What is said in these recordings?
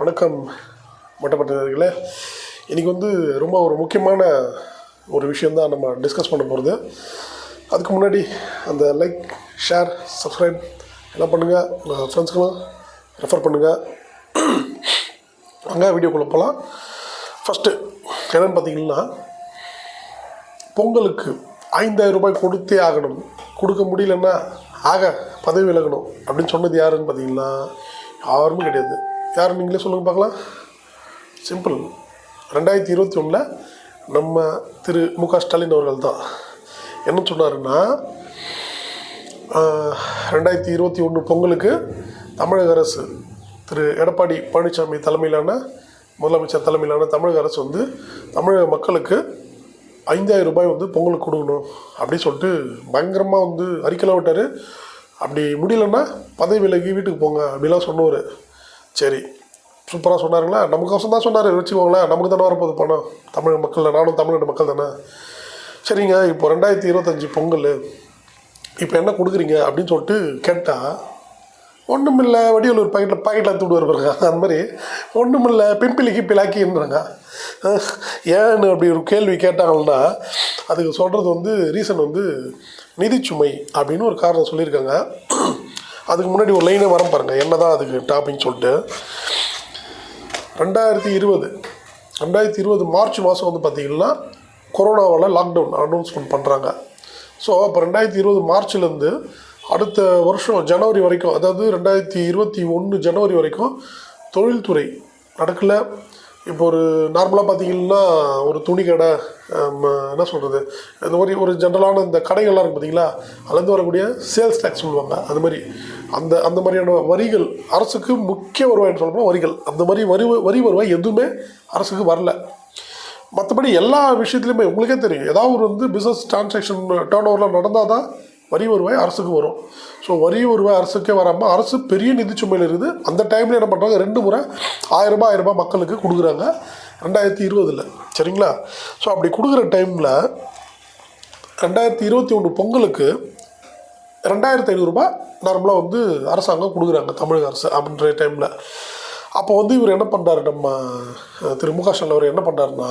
வணக்கம் மட்டப்பட்டவர்களே இன்றைக்கி வந்து ரொம்ப ஒரு முக்கியமான ஒரு விஷயந்தான் நம்ம டிஸ்கஸ் பண்ண போகிறது அதுக்கு முன்னாடி அந்த லைக் ஷேர் சப்ஸ்கிரைப் எல்லாம் பண்ணுங்கள் உங்கள் ஃப்ரெண்ட்ஸ்க்கெலாம் ரெஃபர் பண்ணுங்கள் அங்கே வீடியோக்குள்ளே போகலாம் ஃபஸ்ட்டு என்னென்னு பார்த்தீங்கன்னா பொங்கலுக்கு ஐந்தாயிரம் ரூபாய் கொடுத்தே ஆகணும். கொடுக்க முடியலன்னா ஆக பதவி விலகணும் அப்படின்னு சொன்னது யாருன்னு பார்த்தீங்கன்னா யாருமே கிடையாது. யார் நீங்களே சொல்லுங்கள் பார்க்கலாம். சிம்பிள் ரெண்டாயிரத்தி இருபத்தி ஒன்றில் நம்ம திரு மு க ஸ்டாலின் அவர்கள் தான். என்ன சொன்னாருன்னா ரெண்டாயிரத்தி இருபத்தி ஒன்று பொங்கலுக்கு தமிழக அரசு திரு எடப்பாடி பழனிசாமி தலைமையிலான முதலமைச்சர் தலைமையிலான தமிழக அரசு வந்து தமிழக மக்களுக்கு ஐந்தாயிரம் ரூபாய் வந்து பொங்கலுக்கு கொடுக்கணும் அப்படின்னு சொல்லிட்டு பயங்கரமாக வந்து அறிக்கையில் விட்டார். அப்படி முடியலன்னா பதவி விலகி வீட்டுக்கு போங்க அப்படிலாம் சொன்னவர். சரி. சூப்பராக சொன்னாருங்களா? நமக்கோசம் தான் சொன்னார். வச்சுக்கோங்களேன். நமக்கு தானே வரப்போகுது பணம். தமிழ் மக்கள் நானும் தமிழ்நாடு மக்கள் தானே. சரிங்க. இப்போ ரெண்டாயிரத்தி இருபத்தஞ்சி பொங்கல். இப்போ என்ன கொடுக்குறீங்க? அப்படின்னு சொல்லிட்டு கேட்டால் ஒன்றுமில்ல வடிவலூர் பாக்கெட்டில் பாக்கெட்டில் எடுத்து விடுவார் பாருங்க. அந்த மாதிரி ஒன்றுமில்ல பிம்பிளிக்கு பிளாக்கின்றாங்க. ஏன்னு அப்படி ஒரு கேள்வி கேட்டாங்கன்னா அதுக்கு சொல்கிறது வந்து ரீசன் வந்து நிதிச்சுமை அப்படின்னு ஒரு காரணம் சொல்லியிருக்காங்க. அதுக்கு முன்னாடி ஒரு லைனை வரம் பாருங்கள் என்ன தான் அதுக்கு டாப்பிங் சொல்லிட்டு. ரெண்டாயிரத்தி இருபது ரெண்டாயிரத்தி இருபது மார்ச் மாதம் வந்து பார்த்திங்கன்னா கொரோனாவால் லாக்டவுன் அனௌன்ஸ்மெண்ட் பண்ணுறாங்க ஸோ அப்போ ரெண்டாயிரத்தி இருபது மார்ச்லேருந்து அடுத்த வருஷம் ஜனவரி வரைக்கும் அதாவது ரெண்டாயிரத்தி இருபத்தி ஒன்று ஜனவரி வரைக்கும் தொழில்துறை நடக்கலை. இப்போ ஒரு நார்மலாக பார்த்தீங்கன்னா ஒரு துணி கடை என்ன சொல்கிறது இந்த மாதிரி ஒரு ஜென்ரலான இந்த கடைகள்லாம் இருக்குது பார்த்தீங்களா அதுலேருந்து வரக்கூடிய சேல்ஸ் டேக்ஸ் சொல்லுவாங்க. அது மாதிரி அந்த அந்த மாதிரியான வரிகள் அரசுக்கு முக்கிய வருவாய்னு சொல்லப்போனால் வரிகள். அந்த மாதிரி வரி வரி வருவாய் எதுவுமே அரசுக்கு வரல. மற்றபடி எல்லா விஷயத்துலையுமே உங்களுக்கே தெரியும். ஏதாவது ஒரு வந்து பிஸ்னஸ் டிரான்சாக்ஷன் டேர்ன் ஓவரில் நடந்தால் தான் வரி வருவாய் அரசுக்கு வரும். ஸோ வரி வருவாய் அரசுக்கே வராமல் அரசு பெரிய நிதி சுமையில் இருக்குது அந்த டைமில் என்ன பண்ணுறாங்க ரெண்டு முறை ஆயிரம் ரூபாய் ரூபாய் மக்களுக்கு கொடுக்குறாங்க. ரெண்டாயிரத்தி இருபதில். சரிங்களா? ஸோ அப்படி கொடுக்குற டைமில் ரெண்டாயிரத்தி இருபத்தி ஒன்று பொங்கலுக்கு ரெண்டாயிரத்தி ஐநூறுரூபா நார்மலாக வந்து அரசாங்கம் கொடுக்குறாங்க தமிழக அரசு அப்படின்ற டைமில் அப்போ வந்து இவர் என்ன பண்ணுறாரு நம்ம திரு மு க ஸ்டாலின் அவர் என்ன பண்ணுறாருன்னா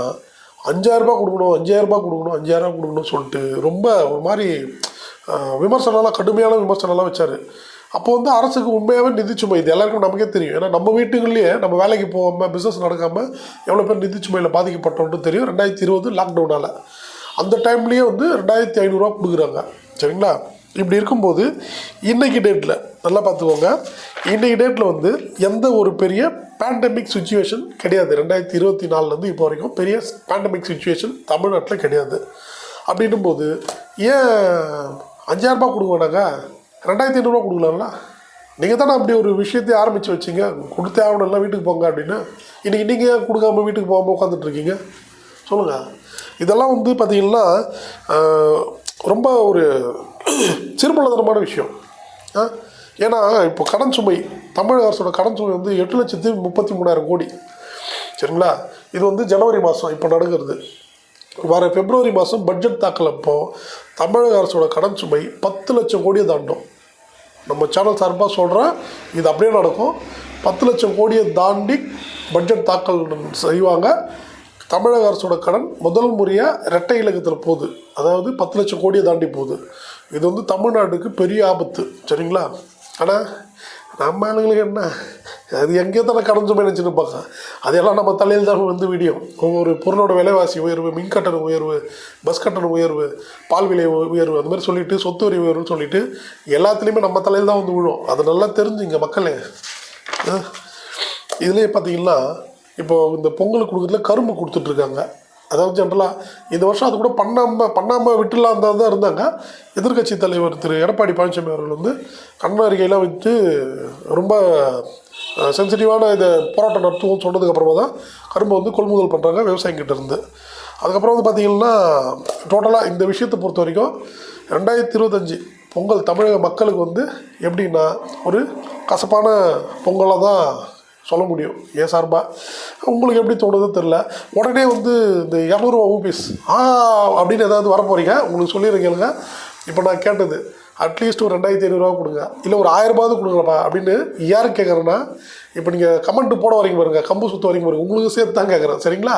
அஞ்சாயிரரூபா கொடுக்கணும் அஞ்சாயிரரூபா கொடுக்கணும் அஞ்சாயிரரூபா கொடுக்கணும்னு சொல்லிட்டு ரொம்ப ஒரு மாதிரி விமர்சனம்லாம் கடுமையான விமர்சனம்லாம் வச்சார். அப்போ வந்து அரசுக்கு உண்மையாகவே நிதிச்சுமை இது எல்லாருக்கும் நமக்கே தெரியும். ஏன்னா நம்ம வீட்டுகள்லேயே நம்ம வேலைக்கு போகாமல் பிஸ்னஸ் நடக்காமல் எவ்வளோ பேர் நிதிச்சுமையில் பாதிக்கப்பட்டோம்னு தெரியும். ரெண்டாயிரத்தி இருபது லாக்டவுனால் அந்த டைம்லேயே வந்து ரெண்டாயிரத்தி ஐநூறுரூவா கொடுக்குறாங்க. சரிங்களா? இப்படி இருக்கும்போது இன்றைக்கி டேட்டில் நல்லா பார்த்துக்கோங்க. இன்றைக்கி டேட்டில் வந்து எந்த ஒரு பெரிய பேண்டமிக் சுச்சுவேஷன் கிடையாது. ரெண்டாயிரத்தி இருபத்தி நாலுலேருந்து இப்போ வரைக்கும் பெரிய பேண்டமிக் சுச்சுவேஷன் தமிழ்நாட்டில் கிடையாது. அப்படின்னும் போது ஏன் அஞ்சாயிரரூபா கொடுக்க வேணாங்க. ரெண்டாயிரத்தி ஐநூறுரூவா கொடுக்கலாம்ல? நீங்கள் தானே அப்படி ஒரு விஷயத்தை ஆரம்பித்து வச்சிங்க. கொடுத்தே ஆகணும் எல்லாம் வீட்டுக்கு போங்க அப்படின்னு. இன்றைக்கி நீங்கள் ஏன் கொடுக்காம வீட்டுக்கு போகாமல் உட்காந்துட்டு இருக்கீங்க? சொல்லுங்கள் இதெல்லாம் வந்து பார்த்திங்கன்னா ரொம்ப ஒரு சிறுபலதனமான விஷயம். ஆ? ஏன்னா இப்போ கடன் சுமை தமிழக அரசோட கடன் சுமை வந்து எட்டு லட்சத்தி முப்பத்தி மூணாயிரம் கோடி. சரிங்களா? இது வந்து ஜனவரி மாதம் இப்போ நடக்கிறது வர பிப்ரவரி மாதம் பட்ஜெட் தாக்கல் அப்போ தமிழக அரசோட கடன் சுமை பத்து லட்சம் கோடியை தாண்டும். நம்ம சேனல் சார்பாக சொல்கிறேன் இது அப்படியே நடக்கும். பத்து லட்சம் கோடியை தாண்டி பட்ஜெட் தாக்கல் செய்வாங்க. தமிழக அரசோட கடன் முதல் முறையாக இரட்டை இலக்கத்தில் போகுது. அதாவது பத்து லட்சம் கோடியை தாண்டி போகுது. இது வந்து தமிழ்நாட்டுக்கு பெரிய ஆபத்து. சரிங்களா? ஆனால் நம்ம ஆளுங்களுக்கு என்ன? அது எங்கேயோ தானே கடந்து சுமை பார்க்க அதெல்லாம் நம்ம தலையில் தான் வந்து விடியும். ஒவ்வொரு பொருளோட விலைவாசி உயர்வு மின் கட்டண உயர்வு பஸ் கட்டண உயர்வு பால் விலை உயர்வு அந்த மாதிரி சொல்லிட்டு சொத்து வரி உயர்வுன்னு சொல்லிட்டு எல்லாத்துலேயுமே நம்ம தலையில் தான் வந்து விழும். அதை நல்லா தெரிஞ்சுங்க மக்களே. இதுலேயே பார்த்தீங்கன்னா இப்போ இந்த பொங்கல் கொடுக்குறதுல கரும்பு கொடுத்துட்ருக்காங்க. அதாவது ஜென்ரலாக இந்த வருஷம் அது கூட பண்ணாமல் பண்ணாமல் விட்டுலாம் தான் தான் இருந்தாங்க. எதிர்க்கட்சி தலைவர் திரு எடப்பாடி பழனிசாமி அவர்கள் வந்து கண்ண அறிக்கையெல்லாம் வச்சு ரொம்ப சென்சிட்டிவான இதை போராட்டம் நடத்துவோம்னு சொன்னதுக்கப்புறமா தான் கரும்பை வந்து கொள்முதல் பண்ணுறாங்க விவசாயிங்கிட்ட இருந்து. அதுக்கப்புறம் வந்து பார்த்திங்கன்னா டோட்டலாக இந்த விஷயத்தை பொறுத்த வரைக்கும் ரெண்டாயிரத்தி இருபத்தஞ்சி பொங்கல் தமிழக மக்களுக்கு வந்து எப்படின்னா ஒரு கசப்பான பொங்கலாக தான் சொல்ல முடியும் ஏன் சார்பாக உங்களுக்கு எப்படி தோணுதோ தெரில உடனே வந்து இந்த இரநூறுவா ஊபிஸ் ஆ அப்படின்னு ஏதாவது வரப்போகிறீங்க உங்களுக்கு சொல்லிடுறீங்க இப்போ நான் கேட்டது அட்லீஸ்ட் ஒரு ரெண்டாயிரத்தி ஐநூறுரூவா கொடுங்க. இல்லை ஒரு ஆயிரரூபாவது கொடுங்கப்பா அப்படின்னு யார் கேட்குறேன்னா இப்போ நீங்கள் கமெண்ட் போட வரைக்கும் பாருங்க கம்பு சுற்ற வரைக்கும் பாருங்க உங்களுக்கு சேர்த்து தான் கேட்குறேன் சரிங்களா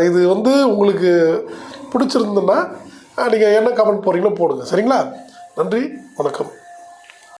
இது வந்து உங்களுக்கு பிடிச்சிருந்ததுன்னா நீங்கள் என்ன கமெண்ட் போடுறீங்களோ போடுங்க சரிங்களா? நன்றி வணக்கம்.